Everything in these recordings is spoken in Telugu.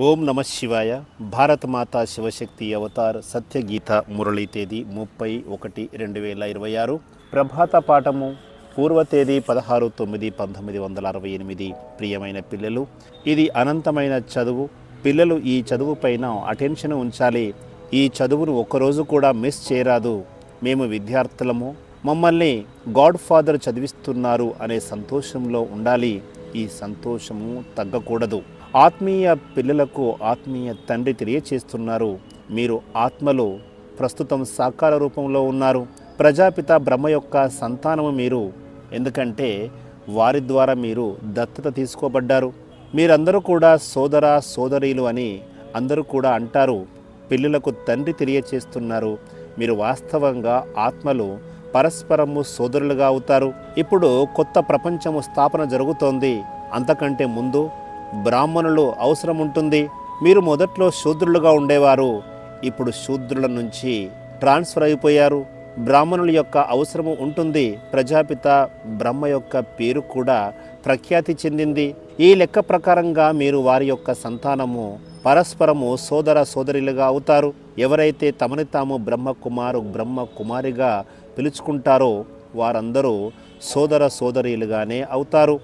ఓం నమ శివాయ. భారత మాత శివశక్తి అవతార్ సత్యగీత మురళీ తేదీ ముప్పై ఒకటి రెండు వేల ఇరవై ఆరు. ప్రభాత పాఠము పూర్వ తేదీ పదహారు తొమ్మిది పంతొమ్మిది వందల అరవై ఎనిమిది. ప్రియమైన పిల్లలు ఇది అనంతమైన చదువు. పిల్లలు ఈ చదువు పైన అటెన్షన్ ఉంచాలి. ఈ చదువును ఒక్కరోజు కూడా మిస్ చేయరాదు. మేము విద్యార్థులము. మమ్మల్ని గాడ్ ఫాదర్ చదివిస్తున్నారు అనే సంతోషంలో ఉండాలి. ఈ సంతోషము తగ్గకూడదు. ఆత్మీయ పిల్లలకు ఆత్మీయ తండ్రి తెలియచేస్తున్నారు. మీరు ఆత్మలో ప్రస్తుతం సాకార రూపంలో ఉన్నారు. ప్రజాపిత బ్రహ్మ యొక్క సంతానము మీరు. ఎందుకంటే వారి ద్వారా మీరు దత్తత తీసుకోబడ్డారు. మీరందరూ కూడా సోదర సోదరీలు అని అందరూ కూడా అంటారు. పిల్లలకు తండ్రి తెలియచేస్తున్నారు. మీరు వాస్తవంగా ఆత్మలు పరస్పరము సోదరులుగా అవుతారు. ఇప్పుడు కొత్త ప్రపంచము స్థాపన జరుగుతోంది. అంతకంటే ముందు బ్రాహ్మణులు అవసరం ఉంటుంది మీరు మొదట్లో శూద్రులుగా ఉండేవారు. ఇప్పుడు శూద్రుల నుంచి ట్రాన్స్ఫర్ అయిపోయారు. బ్రాహ్మణుల యొక్క అవసరము ఉంటుంది. ప్రజాపిత బ్రహ్మ యొక్క పేరు కూడా ప్రఖ్యాతి చెందింది. ఈ లెక్క ప్రకారంగా మీరు వారి యొక్క సంతానము పరస్పరము సోదర సోదరులుగా అవుతారు. ఎవరైతే తమని తాము బ్రహ్మ కుమారు బ్రహ్మ కుమారిగా పిలుచుకుంటారో వారందరూ సోదర సోదరీలుగానే అవుతారు.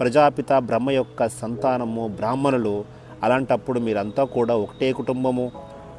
ప్రజాపిత బ్రహ్మ యొక్క సంతానము బ్రాహ్మణులు అలాంటప్పుడు మీరంతా కూడా ఒకటే కుటుంబము.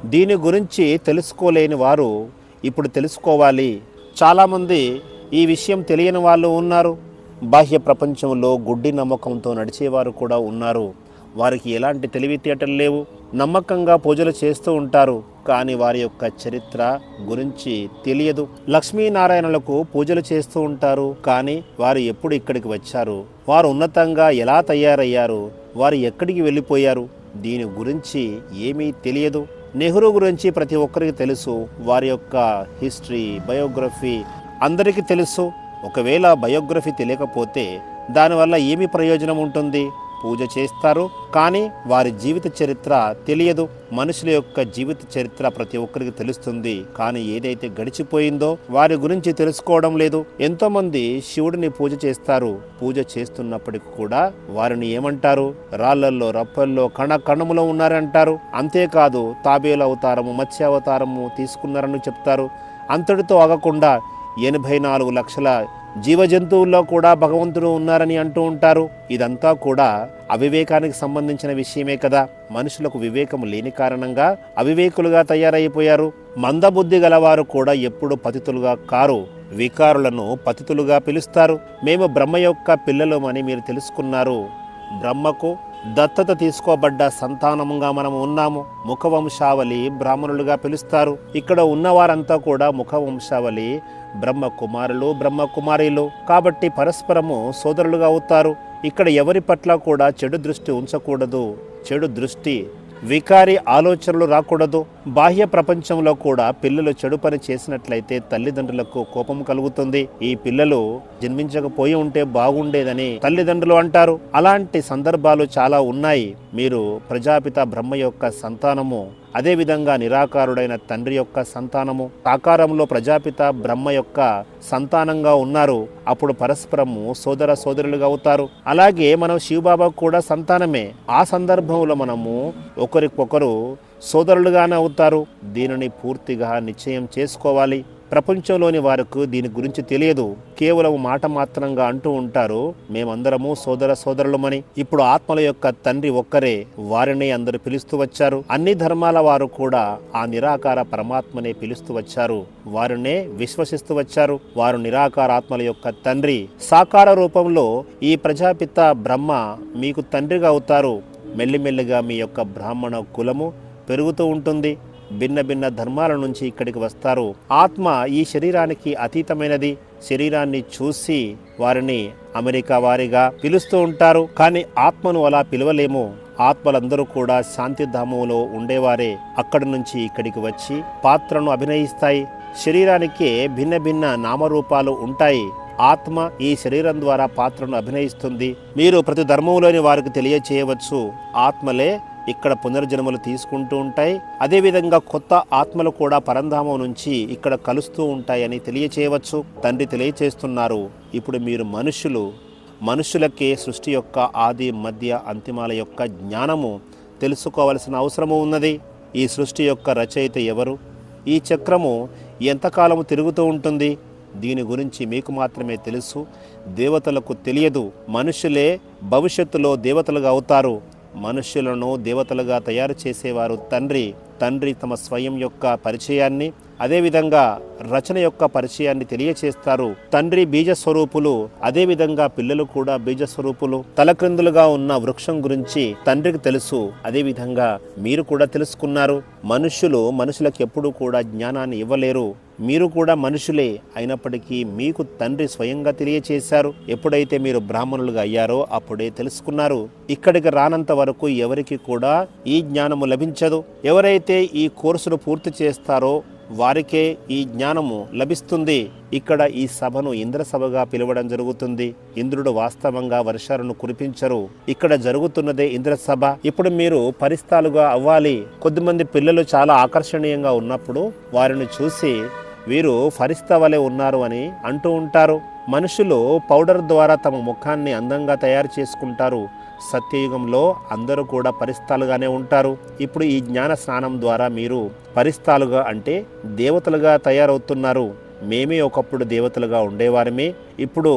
దీని గురించి తెలుసుకోలేని వారు ఇప్పుడు తెలుసుకోవాలి. చాలామంది ఈ విషయం తెలియని వాళ్ళు ఉన్నారు. బాహ్య ప్రపంచంలో గుడ్డి నమ్మకంతో నడిచేవారు కూడా ఉన్నారు. వారికి ఎలాంటి తెలివితేటలు లేవు. నమ్మకంగా పూజలు చేస్తూ ఉంటారు. కానీ వారి యొక్క చరిత్ర గురించి తెలియదు. లక్ష్మీనారాయణలకు పూజలు చేస్తూ ఉంటారు. కానీ వారు ఎప్పుడు ఇక్కడికి వచ్చారు? వారు ఉన్నతంగా ఎలా తయారయ్యారు? వారు ఎక్కడికి వెళ్ళిపోయారు? దీని గురించి ఏమీ తెలియదు. నెహ్రూ గురించి ప్రతి ఒక్కరికి తెలుసు. వారి యొక్క హిస్టరీ బయోగ్రఫీ అందరికీ తెలుసు. ఒకవేళ బయోగ్రఫీ తెలియకపోతే దానివల్ల ఏమి ప్రయోజనం ఉంటుంది? పూజ చేస్తారు. కానీ వారి జీవిత చరిత్ర తెలియదు. మనుషుల యొక్క జీవిత చరిత్ర ప్రతి ఒక్కరికి తెలుస్తుంది. కానీ ఏదైతే గడిచిపోయిందో వారి గురించి తెలుసుకోవడం లేదు. ఎంతోమంది శివుడిని పూజ చేస్తారు. పూజ చేస్తున్నప్పటికీ కూడా వారిని ఏమంటారు? రాళ్ళల్లో రప్పల్లో కణ కణములో ఉన్నారంటారు. అంతేకాదు తాబేలు అవతారము మత్స్య అవతారము తీసుకున్నారని చెప్తారు. అంతటితో ఆగకుండా ఎనభై నాలుగు లక్షల జీవజంతువుల్లో కూడా భగవంతుడు ఉన్నారని అంటూ ఉంటారు. ఇదంతా కూడా అవివేకానికి సంబంధించిన విషయమే కదా. మనుషులకు వివేకం లేని కారణంగా అవివేకులుగా తయారైపోయారు. మందబుద్ధి గలవారు కూడా ఎప్పుడు పతితులుగా కారు. వికారులను పతితులుగా పిలుస్తారు. మేము బ్రహ్మ యొక్క పిల్లలమని మీరు తెలుసుకున్నారు. బ్రహ్మకు దత్తత తీసుకోబడ్డ సంతానముగా మనం ఉన్నాము. ముఖవంశావళి బ్రాహ్మణులుగా పిలుస్తారు. ఇక్కడ ఉన్నవారంతా కూడా ముఖవంశావళి బ్రహ్మ కుమారులు బ్రహ్మ కుమారీలు కాబట్టి పరస్పరము సోదరులుగా అవుతారు. ఇక్కడ ఎవరి పట్ల కూడా చెడు దృష్టి ఉంచకూడదు. చెడు దృష్టి వికారి ఆలోచనలు రాకూడదు. బాహ్య ప్రపంచంలో కూడా పిల్లలు చెడు పని చేసినట్లయితే తల్లిదండ్రులకు కోపం కలుగుతుంది. ఈ పిల్లలు జన్మించకపోయి ఉంటే బాగుండేదని తల్లిదండ్రులు అంటారు. అలాంటి సందర్భాలు చాలా ఉన్నాయి. మీరు ప్రజాపిత బ్రహ్మ యొక్క సంతానము అదేవిధంగా నిరాకారుడైన తండ్రి యొక్క సంతానము ఆకారంలో ప్రజాపిత బ్రహ్మ యొక్క సంతానంగా ఉన్నారు. అప్పుడు పరస్పరము సోదర సోదరులుగా అవుతారు. అలాగే మనం శివబాబా కూడా సంతానమే. ఆ సందర్భంలో మనము ఒకరికొకరు సోదరులుగానే అవుతారు. దీనిని పూర్తిగా నిశ్చయం చేసుకోవాలి. ప్రపంచంలోని వారికి దీని గురించి తెలియదు. కేవలం మాట మాత్రంగా అంటూ ఉంటారు. మేమందరము సోదర సోదరులమని. ఇప్పుడు ఆత్మల యొక్క తండ్రి ఒక్కరే వారిని అందరూ పిలుస్తూ వచ్చారు. అన్ని ధర్మాల వారు కూడా ఆ నిరాకార పరమాత్మనే పిలుస్తూ వచ్చారు. వారినే విశ్వసిస్తూ వచ్చారు. వారు నిరాకార ఆత్మల యొక్క తండ్రి. సాకార రూపంలో ఈ ప్రజాపిత బ్రహ్మ మీకు తండ్రిగా అవుతారు. మెల్లిమెల్లిగా మీ యొక్క బ్రాహ్మణ కులము పెరుగుతూ ఉంటుంది. భిన్న భిన్న ధర్మాల నుంచి ఇక్కడికి వస్తారు. ఆత్మ ఈ శరీరానికి అతీతమైనది. శరీరాన్ని చూసి వారిని అమెరికా వారిగా పిలుస్తూ ఉంటారు. కానీ ఆత్మను అలా పిలవలేము. ఆత్మలందరూ కూడా శాంతిధామంలో ఉండేవారే. అక్కడి నుంచి ఇక్కడికి వచ్చి పాత్రను అభినయిస్తాయి. శరీరానికి భిన్న భిన్న నామరూపాలు ఉంటాయి. ఆత్మ ఈ శరీరం ద్వారా పాత్రను అభినయిస్తుంది. మీరు ప్రతి ధర్మంలోని వారికి తెలియచేయవచ్చు. ఆత్మలే ఇక్కడ పునర్జన్మలు తీసుకుంటూ ఉంటాయి. అదేవిధంగా కొత్త ఆత్మలు కూడా పరంధామం నుంచి ఇక్కడ కలుస్తూ ఉంటాయని తెలియచేయవచ్చు. తండ్రి తెలియచేస్తున్నారు. ఇప్పుడు మీరు మనుషులు మనుషులకే సృష్టి యొక్క ఆది మధ్య అంతిమాల యొక్క జ్ఞానము తెలుసుకోవలసిన అవసరము ఉన్నది. ఈ సృష్టి యొక్క రచయిత ఎవరు? ఈ చక్రము ఎంతకాలము తిరుగుతూ ఉంటుంది? దీని గురించి మీకు మాత్రమే తెలుసు. దేవతలకు తెలియదు. మనుషులే భవిష్యత్తులో దేవతలుగా అవుతారు. మనుష్యులను దేవతలుగా తయారు చేసేవారు తండ్రి. తండ్రి తమ స్వయం యొక్క పరిచయాన్ని అదేవిధంగా రచన యొక్క పరిచయాన్ని తెలియచేస్తారు. తండ్రి బీజస్వరూపులు అదేవిధంగా పిల్లలు కూడా బీజస్వరూపులు. తలక్రిందులుగా ఉన్న వృక్షం గురించి తండ్రికి తెలుసు అదేవిధంగా మీరు కూడా తెలుసుకున్నారు. మనుష్యులు మనుషులకు ఎప్పుడూ కూడా జ్ఞానాన్ని ఇవ్వలేరు. మీరు కూడా మనుషులే అయినప్పటికీ మీకు తండ్రి స్వయంగా తెలియచేశారు. ఎప్పుడైతే మీరు బ్రాహ్మణులుగా అయ్యారో అప్పుడే తెలుసుకున్నారు. ఇక్కడికి రానంత వరకు ఎవరికి కూడా ఈ జ్ఞానము లభించదు. ఎవరైతే ఈ కోర్సును పూర్తి చేస్తారో వారికే ఈ జ్ఞానము లభిస్తుంది. ఇక్కడ ఈ సభను ఇంద్ర సభగా పిలవడం జరుగుతుంది. ఇంద్రుడు వాస్తవంగా వర్షాలను కురిపించరు. ఇక్కడ జరుగుతున్నదే ఇంద్ర సభ ఇప్పుడు మీరు పరిస్థాలుగా అవ్వాలి. కొద్దిమంది పిల్లలు చాలా ఆకర్షణీయంగా ఉన్నప్పుడు వారిని చూసి వీరు ఫరిస్తా వలె ఉన్నారు అని అంటూ ఉంటారు. మనుషులు పౌడర్ ద్వారా తమ ముఖాన్ని అందంగా తయారు చేసుకుంటారు. సత్యయుగంలో అందరూ కూడా పరిస్థాలుగానే ఉంటారు. ఇప్పుడు ఈ జ్ఞాన స్నానం ద్వారా మీరు పరిస్థాలుగా అంటే దేవతలుగా తయారవుతున్నారు. మేమే ఒకప్పుడు దేవతలుగా ఉండేవారమే. ఇప్పుడు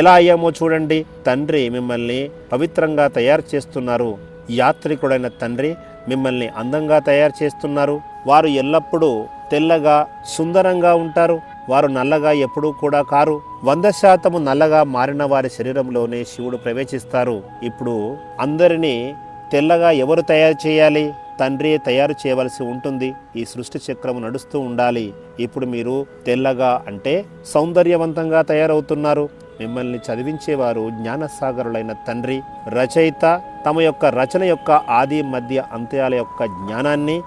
ఎలా అయ్యామో చూడండి. తండ్రి మిమ్మల్ని పవిత్రంగా తయారు చేస్తున్నారు. యాత్రికుడైన తండ్రి మిమ్మల్ని అందంగా తయారు చేస్తున్నారు. వారు ఎల్లప్పుడూ తెల్లగా సుందరంగా ఉంటారు. వారు నల్లగా ఎప్పుడూ కూడా కారు. వంద శాతము నల్లగా మారిన వారి శరీరంలోనే శివుడు ప్రవేశిస్తారు. ఇప్పుడు అందరినీ తెల్లగా ఎవరు తయారు చేయాలి? తండ్రి తయారు చేయవలసి ఉంటుంది. ఈ సృష్టి చక్రము నడుస్తూ ఉండాలి. ఇప్పుడు మీరు తెల్లగా అంటే సౌందర్యవంతంగా తయారవుతున్నారు. మిమ్మల్ని చదివించేవారు జ్ఞానసాగరులైన తండ్రి. రచయిత తమ యొక్క రచన యొక్క ఆది మధ్య అంత్యాల యొక్క జ్ఞానాన్ని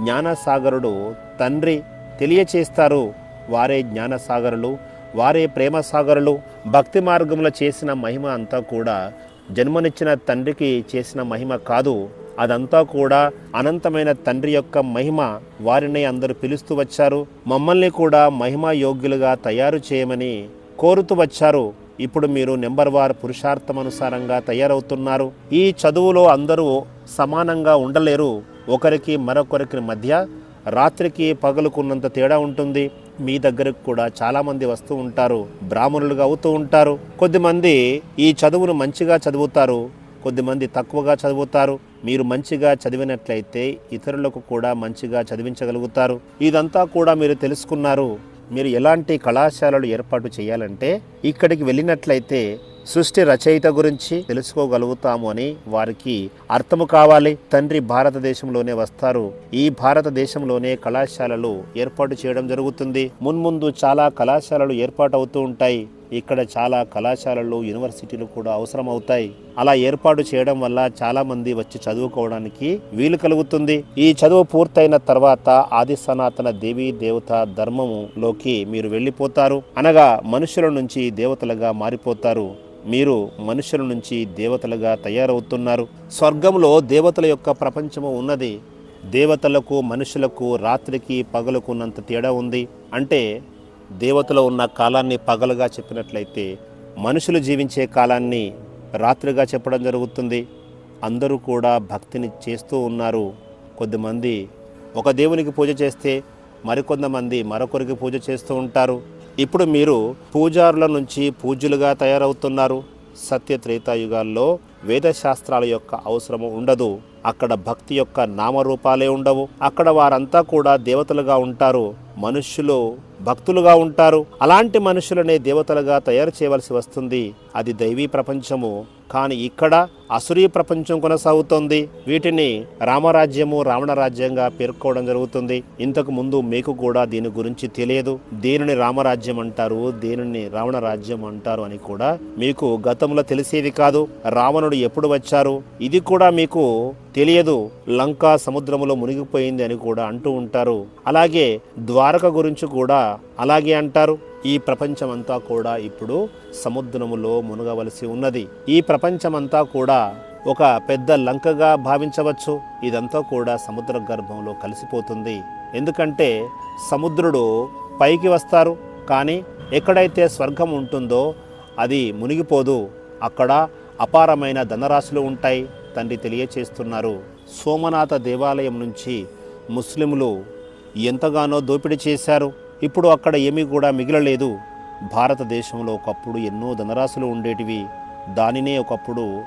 జ్ఞానసాగరుడు తండ్రి తెలియచేస్తారు. వారే జ్ఞానసాగరులు వారే ప్రేమసాగరులు. భక్తి మార్గంలో చేసిన మహిమ అంతా కూడా జన్మనిచ్చిన తండ్రికి చేసిన మహిమ కాదు. అదంతా కూడా అనంతమైన తండ్రి యొక్క మహిమ. వారిని అందరూ పిలుస్తూ వచ్చారు. మమ్మల్ని కూడా మహిమ యోగ్యులుగా తయారు చేయమని కోరుతూ వచ్చారు. ఇప్పుడు మీరు నెంబర్ వార్ పురుషార్థమనుసారంగా తయారవుతున్నారు. ఈ చదువులో అందరూ సమానంగా ఉండలేరు. ఒకరికి మరొకరికి మధ్య రాత్రికి పగలుకున్నంత తేడా ఉంటుంది. మీ దగ్గరకు కూడా చాలామంది వస్తూ ఉంటారు. బ్రాహ్మణులుగా అవుతూ ఉంటారు. కొద్దిమంది ఈ చదువును మంచిగా చదువుతారు. కొద్దిమంది తక్కువగా చదువుతారు. మీరు మంచిగా చదివినట్లయితే ఇతరులకు కూడా మంచిగా చదివించగలుగుతారు. ఇదంతా కూడా మీరు తెలుసుకున్నారు. మీరు ఎలాంటి కళాశాలలు ఏర్పాటు చేయాలంటే ఇక్కడికి వెళ్ళినట్లయితే సృష్టి రచయిత గురించి తెలుసుకోగలుగుతాము అని వారికి అర్థము కావాలి. తండ్రి భారతదేశంలోనే వస్తారు. ఈ భారతదేశంలోనే కళాశాలలు ఏర్పాటు చేయడం జరుగుతుంది. మున్ముందు చాలా కళాశాలలు ఏర్పాటు అవుతూ ఉంటాయి. ఇక్కడ చాలా కళాశాలలు యూనివర్సిటీలు కూడా అవసరం అవుతాయి అలా ఏర్పాటు చేయడం వల్ల చాలా మంది వచ్చి చదువుకోవడానికి వీలు కలుగుతుంది. ఈ చదువు పూర్తయిన తర్వాత ఆది సనాతన దేవీ దేవత ధర్మములోకి మీరు వెళ్ళిపోతారు. అనగా మనుషుల నుంచి దేవతలుగా మారిపోతారు. మీరు మనుషుల నుంచి దేవతలుగా తయారవుతున్నారు. స్వర్గంలో దేవతల యొక్క ప్రపంచము ఉన్నది. దేవతలకు మనుషులకు రాత్రికి పగలుకున్నంత తేడా ఉంది. అంటే దేవతలో ఉన్న కాలాన్ని పగలుగా చెప్పినట్లయితే మనుషులు జీవించే కాలాన్ని రాత్రిగా చెప్పడం జరుగుతుంది. అందరూ కూడా భక్తిని చేస్తూ ఉన్నారు. కొద్దిమంది ఒక దేవునికి పూజ చేస్తే మరికొంతమంది మరొకరికి పూజ చేస్తూ ఉంటారు. ఇప్పుడు మీరు పూజారుల నుంచి పూజ్యులుగా తయారవుతున్నారు. సత్య త్రేతాయుగాల్లో వేదశాస్త్రాల యొక్క అవసరము ఉండదు. అక్కడ భక్తి యొక్క నామరూపాలే ఉండవు. అక్కడ వారంతా కూడా దేవతలుగా ఉంటారు. మనుష్యులు భక్తులుగా ఉంటారు. అలాంటి మనుషులనే దేవతలుగా తయారు చేయవలసి వస్తుంది. అది దైవీ ప్రపంచము. కానీ ఇక్కడ అసురీ ప్రపంచం కొనసాగుతోంది. వీటిని రామరాజ్యము రావణ రాజ్యంగా పేర్కోవడం జరుగుతుంది. ఇంతకు ముందు మీకు కూడా దీని గురించి తెలియదు. దేనిని రామరాజ్యం అంటారు? దేనిని రావణ రాజ్యం అంటారు అని కూడా మీకు గతంలో తెలిసేది కాదు. రావణుడు ఎప్పుడు వచ్చారు? ఇది కూడా మీకు తెలియదు. లంక సముద్రములో మునిగిపోయింది అని కూడా అంటూ ఉంటారు. అలాగే ద్వారక గురించి కూడా అలాగే అంటారు. ఈ ప్రపంచమంతా కూడా ఇప్పుడు సముద్రములో మునగవలసి ఉన్నది. ఈ ప్రపంచమంతా కూడా ఒక పెద్ద లంకగా భావించవచ్చు. ఇదంతా కూడా సముద్ర గర్భంలో కలిసిపోతుంది. ఎందుకంటే సముద్రుడు పైకి వస్తారు. కానీ ఎక్కడైతే స్వర్గం ఉంటుందో అది మునిగిపోదు. అక్కడ అపారమైన ధనరాశులు ఉంటాయి. తండ్రి తెలియచేస్తున్నారు. సోమనాథ దేవాలయం నుంచి ముస్లింలు ఎంతగానో దోపిడీ చేశారు. ఇప్పుడు అక్కడ ఏమీ కూడా మిగిలలేదు. భారతదేశంలో ఒకప్పుడు ఎన్నో ధనరాశులు ఉండేటివి. దానినే ఒకప్పుడు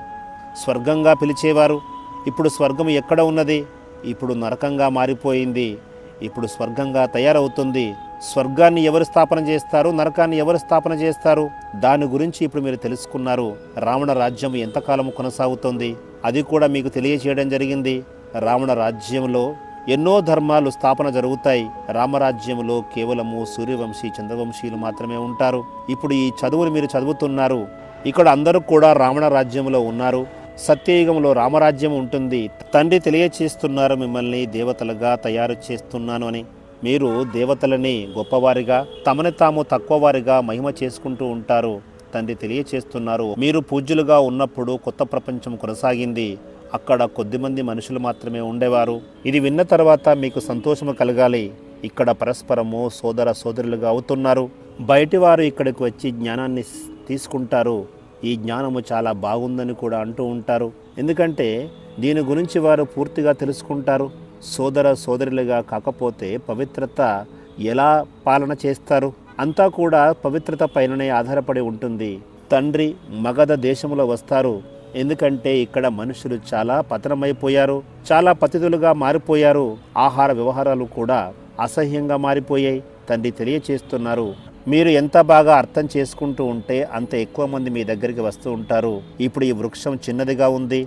స్వర్గంగా పిలిచేవారు. ఇప్పుడు స్వర్గం ఎక్కడ ఉన్నది? ఇప్పుడు నరకంగా మారిపోయింది. ఇప్పుడు స్వర్గంగా తయారవుతుంది. స్వర్గాన్ని ఎవరు స్థాపన చేస్తారు? నరకాన్ని ఎవరు స్థాపన చేస్తారు? దాని గురించి ఇప్పుడు మీరు తెలుసుకున్నారు. రావణ రాజ్యం ఎంతకాలం కొనసాగుతుంది? అది కూడా మీకు తెలియచేయడం జరిగింది. రావణ రాజ్యంలో ఎన్నో ధర్మాలు స్థాపన జరుగుతాయి. రామరాజ్యంలో కేవలము సూర్యవంశీ చంద్రవంశీయులు మాత్రమే ఉంటారు. ఇప్పుడు ఈ చదువులు మీరు చదువుతున్నారు. ఇక్కడ అందరూ కూడా రావణ రాజ్యంలో ఉన్నారు. సత్యయుగంలో రామరాజ్యం ఉంటుంది. తండ్రి తెలియచేస్తున్నారు మిమ్మల్ని దేవతలుగా తయారు చేస్తున్నాను అని. మీరు దేవతలని గొప్పవారిగా తమని తాము తక్కువవారిగా మహిమ చేసుకుంటూ ఉంటారు. తండ్రి తెలియచేస్తున్నారు. మీరు పూజ్యులుగా ఉన్నప్పుడు కొత్త ప్రపంచం కొనసాగింది. అక్కడ కొద్దిమంది మనుషులు మాత్రమే ఉండేవారు. ఇది విన్న తర్వాత మీకు సంతోషము కలగాలి. ఇక్కడ పరస్పరము సోదర సోదరులుగా అవుతున్నారు. బయటి వారు ఇక్కడికి వచ్చి జ్ఞానాన్ని తీసుకుంటారు. ఈ జ్ఞానము చాలా బాగుందని కూడా అంటూ ఉంటారు. ఎందుకంటే దీని గురించి వారు పూర్తిగా తెలుసుకుంటారు. సోదర సోదరులుగా కాకపోతే పవిత్రత ఎలా పాలన చేస్తారు? అంతా కూడా పవిత్రత పైననే ఆధారపడి ఉంటుంది. తండ్రి మగధ దేశంలో వస్తారు. ఎందుకంటే ఇక్కడ మనుషులు చాలా పతనమైపోయారు చాలా పతితులుగా మారిపోయారు. ఆహార వ్యవహారాలు కూడా అసహ్యంగా మారిపోయాయి. తండ్రి తెలియచేస్తున్నారు మీరు ఎంత బాగా అర్థం చేసుకుంటూ ఉంటే అంత ఎక్కువ మంది మీ దగ్గరికి వస్తూ ఉంటారు. ఇప్పుడు ఈ వృక్షం చిన్నదిగా ఉంది.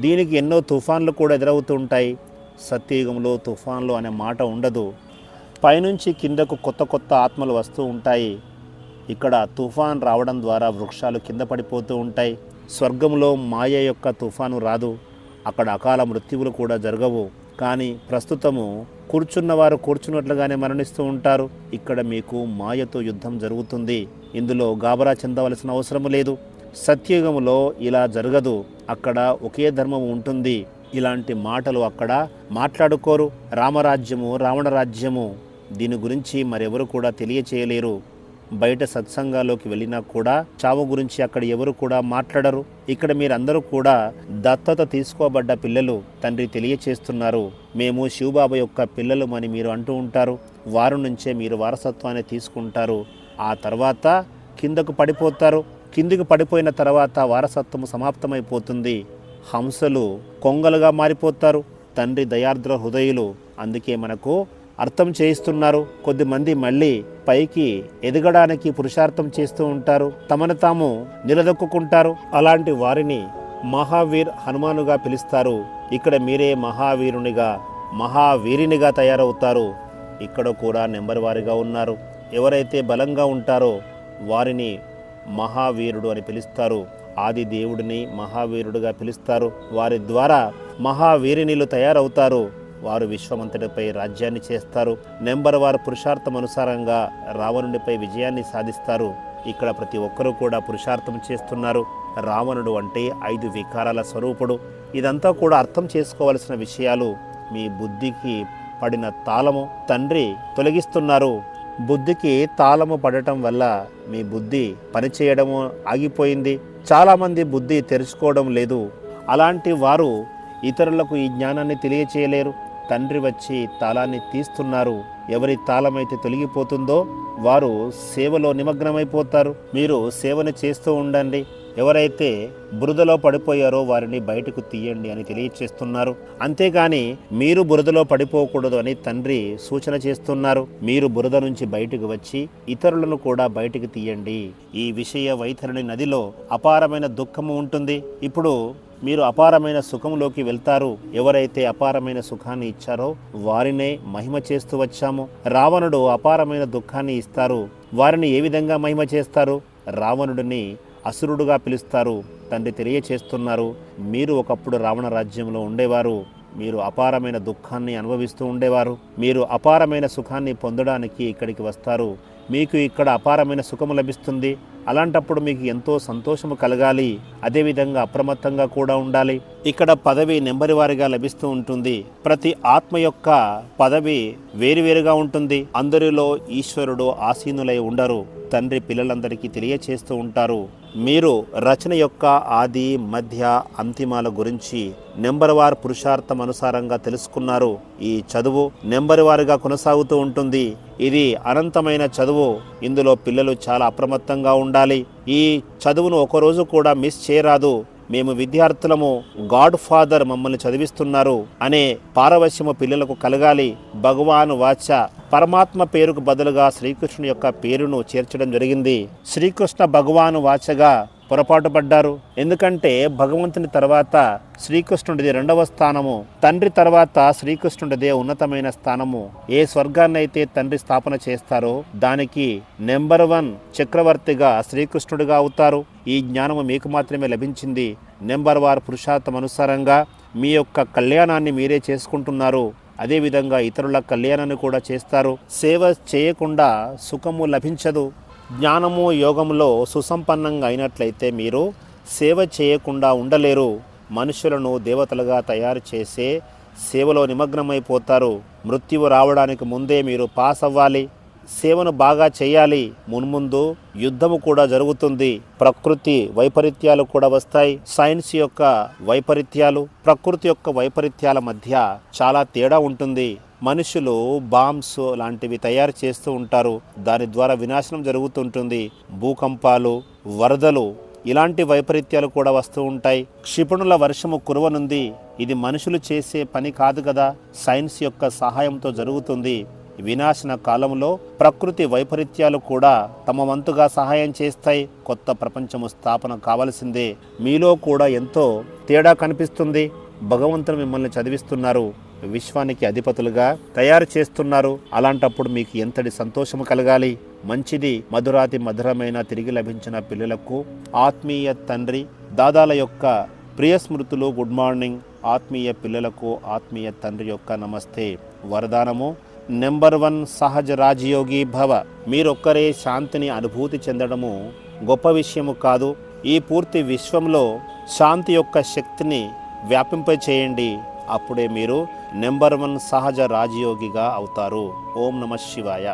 దీనికి ఎన్నో తుఫాన్లు కూడా ఎదురవుతూ ఉంటాయి. సత్యయుగంలో తుఫాన్లు అనే మాట ఉండదు. పైనుంచి కిందకు కొత్త కొత్త ఆత్మలు వస్తూ ఉంటాయి. ఇక్కడ తుఫాన్ రావడం ద్వారా వృక్షాలు కింద పడిపోతూ ఉంటాయి. స్వర్గంలో మాయ యొక్క తుఫాను రాదు. అక్కడ అకాల మృత్యువులు కూడా జరగవు. కానీ ప్రస్తుతము కూర్చున్నవారు కూర్చున్నట్లుగానే మరణిస్తూ ఉంటారు. ఇక్కడ మీకు మాయతో యుద్ధం జరుగుతుంది. ఇందులో గాబరా చెందవలసిన అవసరం లేదు. సత్యుగములో ఇలా జరగదు. అక్కడ ఒకే ధర్మం ఉంటుంది. ఇలాంటి మాటలు అక్కడ మాట్లాడుకోరు. రామరాజ్యము రావణ రాజ్యము దీని గురించి మరెవరు కూడా తెలియచేయలేరు. బయట సత్సంగాల్లోకి వెళ్ళినా కూడా చావు గురించి అక్కడ ఎవరు కూడా మాట్లాడరు. ఇక్కడ మీరందరూ కూడా దత్తత తీసుకోబడ్డ పిల్లలు తండ్రి తెలియచేస్తున్నారు. మేము శివబాబా యొక్క పిల్లలు అని మీరు అంటూ ఉంటారు. వారి నుంచే మీరు వారసత్వాన్ని తీసుకుంటారు. ఆ తర్వాత కిందకు పడిపోతారు. కిందికి పడిపోయిన తర్వాత వారసత్వం సమాప్తమైపోతుంది. హంసలు కొంగలుగా మారిపోతారు. తండ్రి దయార్ద్ర హృదయులు. అందుకే మనకు అర్థం చేయిస్తున్నారు. కొద్దిమంది మళ్ళీ పైకి ఎదగడానికి పురుషార్థం చేస్తూ ఉంటారు. తమను తాము నిలదొక్కుంటారు అలాంటి వారిని మహావీర్ హనుమానుగా పిలుస్తారు. ఇక్కడ మీరే మహావీరునిగా మహావీరినిగా తయారవుతారు. ఇక్కడ కూడా నెంబర్ వారిగా ఉన్నారు. ఎవరైతే బలంగా ఉంటారో వారిని మహావీరుడు అని పిలుస్తారు. ఆది దేవుడిని మహావీరుడుగా పిలుస్తారు. వారి ద్వారా మహావీరినిలు తయారవుతారు. వారు విశ్వమంతటిపై రాజ్యాన్ని చేస్తారు. నెంబర్ వారు పురుషార్థం అనుసారంగా రావణుడిపై విజయాన్ని సాధిస్తారు. ఇక్కడ ప్రతి ఒక్కరూ కూడా పురుషార్థం చేస్తున్నారు. రావణుడు అంటే ఐదు వికారాల స్వరూపుడు. ఇదంతా కూడా అర్థం చేసుకోవలసిన విషయాలు మీ బుద్ధికి పడిన తాళము. తండ్రి తొలగిస్తున్నారు. బుద్ధికి తాళము పడటం వల్ల మీ బుద్ధి పనిచేయడము ఆగిపోయింది. చాలామంది బుద్ధి తెరుచుకోవడం లేదు. అలాంటి వారు ఇతరులకు ఈ జ్ఞానాన్ని తెలియచేయలేరు. తండ్రి వచ్చి తాళాన్ని తీస్తున్నారు. ఎవరి తాళమైతే తొలగిపోతుందో వారు సేవలో నిమగ్నమైపోతారు. మీరు సేవను చేస్తూ ఉండండి. ఎవరైతే బురదలో పడిపోయారో వారిని బయటకు తీయండి అని తెలియచేస్తున్నారు. అంతేగాని మీరు బురదలో పడిపోకూడదు అని తండ్రి సూచన చేస్తున్నారు. మీరు బురద నుంచి బయటకు వచ్చి ఇతరులను కూడా బయటకు తీయండి. ఈ విషయ వైతరణి నదిలో అపారమైన దుఃఖము ఉంటుంది. ఇప్పుడు మీరు అపారమైన సుఖంలోకి వెళ్తారు. ఎవరైతే అపారమైన సుఖాన్ని ఇచ్చారో వారినే మహిమ చేస్తూ వచ్చాము. రావణుడు అపారమైన దుఃఖాన్ని ఇస్తారు. వారిని ఏ విధంగా మహిమ చేస్తారు? రావణుడిని అసురుడుగా పిలుస్తారు. తండ్రి తెలియచేస్తున్నారు. మీరు ఒకప్పుడు రావణ రాజ్యంలో ఉండేవారు. మీరు అపారమైన దుఃఖాన్ని అనుభవిస్తూ ఉండేవారు. మీరు అపారమైన సుఖాన్ని పొందడానికి ఇక్కడికి వస్తారు. మీకు ఇక్కడ అపారమైన సుఖము లభిస్తుంది. అలాంటప్పుడు మీకు ఎంతో సంతోషము కలగాలి. అదేవిధంగా అప్రమత్తంగా కూడా ఉండాలి. ఇక్కడ పదవి నెంబరి వారిగా లభిస్తూ ఉంటుంది. ప్రతి ఆత్మ యొక్క పదవి వేరువేరుగా ఉంటుంది. అందరిలో ఈశ్వరుడు ఆసీనులై ఉండరు. తండ్రి పిల్లలందరికీ తెలియచేస్తూ ఉంటారు. మీరు రచన యొక్క ఆది మధ్య అంతిమాల గురించి నెంబర్ వార్ పురుషార్థం అనుసారంగా తెలుసుకున్నారు. ఈ చదువు నెంబర్ వారుగా కొనసాగుతూ ఉంటుంది. ఇది అనంతమైన చదువు. ఇందులో పిల్లలు చాలా అప్రమత్తంగా ఉండాలి. ఈ చదువును ఒకరోజు కూడా మిస్ చేయరాదు. మేము విద్యార్థులము గాడ్ ఫాదర్ మమ్మల్ని చదివిస్తున్నారు అనే పారవశ్యము పిల్లలకు కలగాలి. భగవాన్ వాచ. పరమాత్మ పేరుకు బదులుగా శ్రీకృష్ణుని యొక్క పేరును చేర్చడం జరిగింది. శ్రీకృష్ణ భగవాను వాచగా పొరపాటు పడ్డారు. ఎందుకంటే భగవంతుని తర్వాత శ్రీకృష్ణుడిది రెండవ స్థానము. తండ్రి తర్వాత శ్రీకృష్ణుడిదే ఉన్నతమైన స్థానము. ఏ స్వర్గాన్నైతే తండ్రి స్థాపన చేస్తారో దానికి నెంబర్ వన్ చక్రవర్తిగా శ్రీకృష్ణుడిగా అవుతారు. ఈ జ్ఞానము మీకు మాత్రమే లభించింది. నెంబర్ వార్ పురుషార్థం అనుసారంగా మీ యొక్క కళ్యాణాన్ని మీరే చేసుకుంటున్నారు. అదేవిధంగా ఇతరుల కళ్యాణాన్ని కూడా చేస్తారు. సేవ చేయకుండా సుఖము లభించదు. జ్ఞానము యోగములో సుసంపన్నంగా అయినట్లయితే మీరు సేవ చేయకుండా ఉండలేరు. మనుషులను దేవతలుగా తయారు చేసే సేవలో నిమగ్నమైపోతారు. మృత్యువు రావడానికి ముందే మీరు పాస్ అవ్వాలి. సేవను బాగా చేయాలి. మున్ముందు యుద్ధము కూడా జరుగుతుంది. ప్రకృతి వైపరీత్యాలు కూడా వస్తాయి. సైన్స్ యొక్క వైపరీత్యాలు ప్రకృతి యొక్క వైపరీత్యాల మధ్య చాలా తేడా ఉంటుంది. మనుషులు బాంబ్స్ లాంటివి తయారు చేస్తూ ఉంటారు. దాని ద్వారా వినాశనం జరుగుతుంటుంది. భూకంపాలు వరదలు ఇలాంటి వైపరీత్యాలు కూడా వస్తూ ఉంటాయి. క్షిపణుల వర్షము కురవనుంది. ఇది మనుషులు చేసే పని కాదు కదా? సైన్స్ యొక్క సహాయంతో జరుగుతుంది. వినాశన కాలంలో ప్రకృతి వైపరీత్యాలు కూడా తమ వంతుగా సహాయం చేస్తాయి. కొత్త ప్రపంచము స్థాపన కావలసిందే. మీలో కూడా ఎంతో తేడా కనిపిస్తుంది. భగవంతుడు మిమ్మల్ని చదివిస్తున్నారు. విశ్వానికి అధిపతులుగా తయారు చేస్తున్నారు. అలాంటప్పుడు మీకు ఎంతటి సంతోషము కలగాలి? మంచిది మధురాతి మధురమైన తిరిగి లభించిన పిల్లలకు ఆత్మీయ తండ్రి దాదాల యొక్క ప్రియ స్మృతులు గుడ్ మార్నింగ్. ఆత్మీయ పిల్లలకు ఆత్మీయ తండ్రి యొక్క నమస్తే. వరదానము. నెంబర్ వన్ సహజ రాజయోగి భవ. మీరొక్కరే శాంతిని అనుభూతి చెందడము గొప్ప విషయము కాదు. ఈ పూర్తి విశ్వంలో శాంతి యొక్క శక్తిని వ్యాపింప చేయండి అప్పుడే మీరు నెంబర్ వన్ సహజ రాజయోగిగా అవుతారు. ఓం నమ శివాయ.